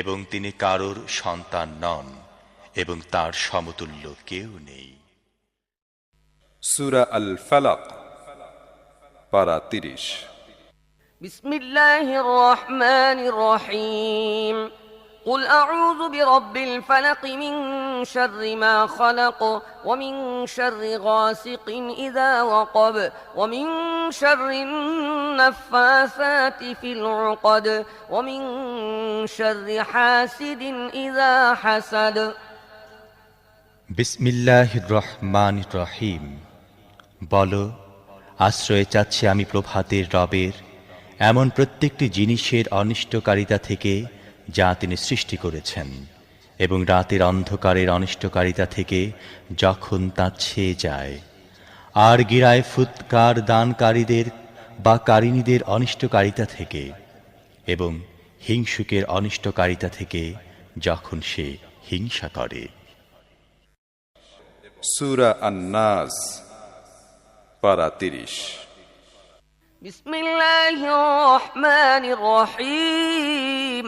এবং তিনি কারোর সন্তান নন এবং তার সমতুল্য কেউ নেই। সুরা আল ফালাক পারা তিরিশ। বিসমিল্লাহির রহমানির রহিম। قل أعوذ برب الفلق من شر ما خلق ومن شر غاسق إذا وقب ومن شر النفاثات في العقد ومن شر حاسد إذا حسد বিসমিল্লাহ রহমান রহিম বলো আশ্রয় চাচ্ছি আমি প্রভাতের রবের এমন প্রত্যেকটি জিনিসের অনিষ্টকারিতা থেকে যা তিনি সৃষ্টি করেছেন এবং রাতের অন্ধকারের অনিষ্টকারিতা থেকে যখন তা ছেয়ে যায় আর গিরায় ফুৎকার দানকারীদের বা কারিনীদের অনিষ্টকারিতা থেকে এবং হিংসুকের অনিষ্টকারিতা থেকে যখন সে হিংসা করে সুরা আন্নাস পারা তিরিশ بسم الله الرحمن الرحيم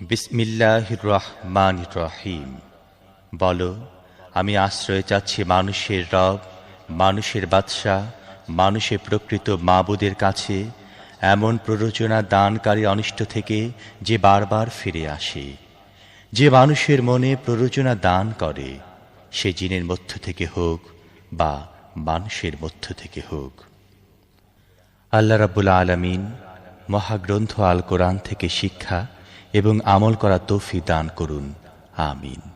বিসমিল্লাহ রহমান রহিম। বলো, আমি আশ্রয় চাচ্ছি মানুষের রব, মানুষের বাদশাহ মানুষের প্রকৃত মাবুদের কাছে, এমন প্ররোচনা দানকারী অনিষ্ট থেকে যে বারবার ফিরে আসে। যে মানুষের মনে প্ররোচনা দান করে, সে জিনের মধ্য থেকে হোক বা মানুষের মধ্য থেকে হোক। আল্লাহ রাব্বুল আলামিন মহাগ্রন্থ আল কোরআন থেকে শিক্ষা এবং আমল করা তৌফি দান করুন। আমিন।